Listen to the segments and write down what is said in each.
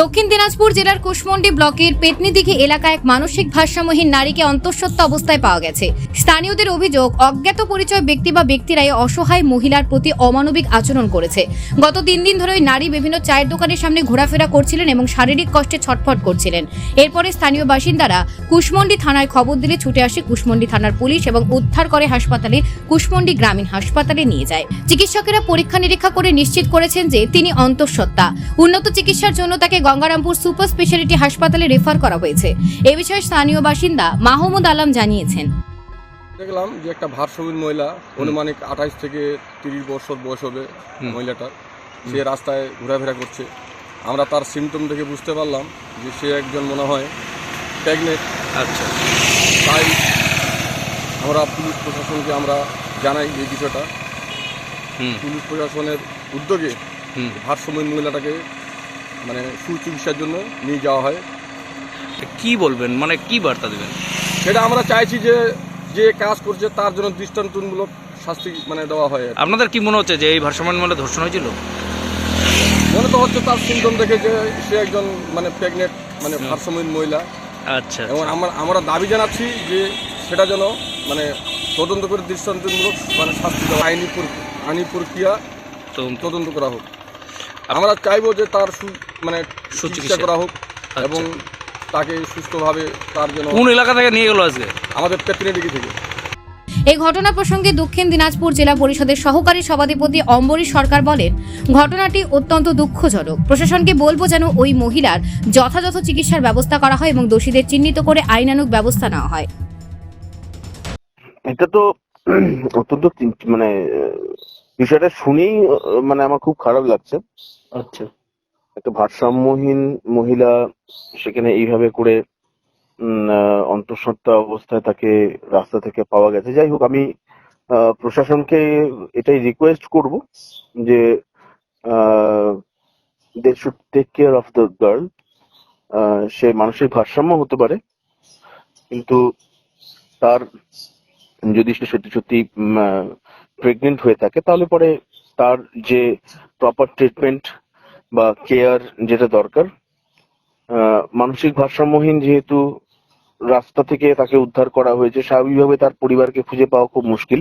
দক্ষিণ দিনাজপুর জেলার কুশমন্ডি ব্লকের পেতনিদিঘি এলাকায় এক মানসিক ভারসাম্যহীন নারীকে অন্তঃসত্ত্বা অবস্থায় পাওয়া গেছে। স্থানীয়দের অভিযোগ, অজ্ঞাত পরিচয় ব্যক্তি বা ব্যক্তিরাই অসহায় মহিলার প্রতি অমানবিক আচরণ করেছে। গত তিন দিন ধরে নারী বিভিন্ন চায়ের দোকানের সামনে ঘোরাফেরা করছিলেন এবং শারীরিক কষ্টে ছটফট করছিলেন। এরপরে স্থানীয় বাসিন্দারা কুশমন্ডি থানায় খবর দিলে ছুটে আসে কুশমন্ডি থানার পুলিশ এবং উদ্ধার করে হাসপাতালে কুশমন্ডি গ্রামীণ হাসপাতালে নিয়ে যায়। চিকিৎসকেরা পরীক্ষা নিরীক্ষা করে নিশ্চিত করেছেন যে তিনি অন্তঃসত্ত্বা। উন্নত চিকিৎসার জন্য তাকে গঙ্গারামপুর সুপার স্পেশালিটি হাসপাতালে রেফার করা হয়েছে। এ বিষয়ে স্থানীয় বাসিন্দা মাহমুদ আলম জানিয়েছেন। দেখলাম যে একটা ভারসবীর মহিলা অনুমানিক আঠাইশ থেকে তিরিশ বছর বয়স হবে হুম। মহিলাটার। সে রাস্তায় ঘোরাফেরা করছে। আমরা তার সিমটম দেখে বুঝতে পারলাম যে সে একজন মনে হয় প্রেগনেন্ট আচ্ছা। তাই আমরা পুলিশ প্রশাসনকে আমরা জানাই এই বিষয়টা। হুম। পুলিশ প্রশাসনের উদ্যোগে হুম। ভারসমীর মহিলাটাকে মানে সুচিকিৎসার জন্য নিয়ে যাওয়া হয়। কি বলবেন? মানে কি বার্তা দেবেন? সেটা আমরা চাইছি যে যে কাজ করছে তার জন্য দৃষ্টান্তমূলক শাস্তি মানে দেওয়া হয়। আপনাদের কি মনে হচ্ছে যে এই ভারসাম্য মূল্যে ধর্ষণ হয়েছিল? মনে তো হচ্ছে তার সিমটম দেখে যে সে একজন মানে প্রেগনেন্ট মানে। ভারসাম্যহীন মহিলা। আচ্ছা এবং আমরা আমরা দাবি জানাচ্ছি যে সেটা যেন মানে তদন্ত করে দৃষ্টান্তমূলক মানে শাস্তি দেওয়া আইনি আইনি প্রক্রিয়া তদন্ত করা হোক। আমরা চাইব যে তার মানে চিকিৎসা করা হোক আচ্ছা। এবং তাকে সুস্থভাবে তার জন্য কোন এলাকা থেকে নিয়ে গেল আজকে? আমাদের পেতনিদিকে থেকে। এই ঘটনা প্রসঙ্গে দক্ষিণ দিনাজপুর জেলা পরিষদের সহকারী সভাধিপতি অম্বরীশ সরকার বলেন ঘটনাটি অত্যন্ত দুঃখজনক। প্রশাসনকে বলব যেন ওই মহিলার যথাযথ চিকিৎসার ব্যবস্থা করা হয় এবং দোষীদের চিহ্নিত করে আইনানুগ ব্যবস্থা নেওয়া হয়। এটা তো অত্যন্ত মানে বিষয়টা শুনেই মানে আমার খুব খারাপ লাগছে। আচ্ছা। একটা ভারসাম্যহীন মহিলা সেখানে এইভাবে করে অন্তঃসত্ত্বা অবস্থায় তাকে রাস্তা থেকে পাওয়া গেছে। যাই হোক আমি প্রশাসনকে এটাই রিকোয়েস্ট করব যে they should take care of the girl সে মানসিক ভারসাম্য হতে পারে কিন্তু তার যদি সে সত্যি সত্যি প্রেগনেন্ট হয়ে থাকে তাহলে পরে তার যে প্রপার ট্রিটমেন্ট বা কেয়ার যেটা দরকার মানসিক ভারসাম্যহীন যেহেতু রাস্তা থেকে তাকে উদ্ধার করা হয়েছে স্বাভাবিকভাবে তার পরিবারকে খুঁজে পাওয়া খুব মুশকিল।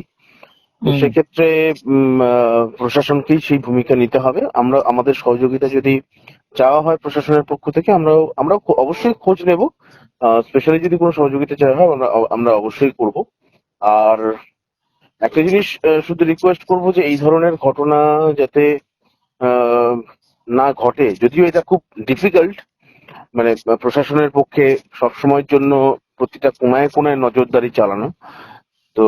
সেক্ষেত্রে প্রশাসনকেই সেই ভূমিকা নিতে হবে। আমরা আমাদের সহযোগিতা যদি চাওয়া হয় প্রশাসনের পক্ষ থেকে আমরাও আমরা অবশ্যই খোঁজ নেব। স্পেশালি যদি কোনো সহযোগিতা চাওয়া হয় আমরা আমরা অবশ্যই করব। আর একটা জিনিস শুধু রিকোয়েস্ট করব যে এই ধরনের ঘটনা যাতে না ঘটে। যদিও এটা খুব ডিফিকাল্ট মানে প্রশাসনের পক্ষে সবসময়ের জন্য প্রতিটা কোনায় কোনায় নজরদারি চালানো। তো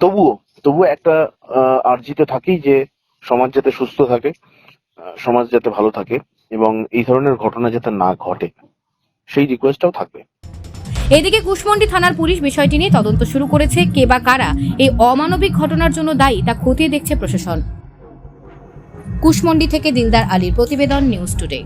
তবুও তবুও একটা আহ, আর্জি তো থাকেই যে সমাজ যাতে সুস্থ থাকে সমাজ যাতে ভালো থাকে এবং এই ধরনের ঘটনা যাতে না ঘটে সেই রিকোয়েস্টটাও থাকবে। এদিকে কুশমন্ডি থানার পুলিশ বিষয়টি নিয়ে তদন্ত শুরু করেছে কে বা কারা। এই অমানবিক ঘটনার জন্য দায়ী তা খতিয়ে দেখছে প্রশাসন। কুশমন্ডি থেকে দিলদার আলীর প্রতিবেদন নিউজ টুডে।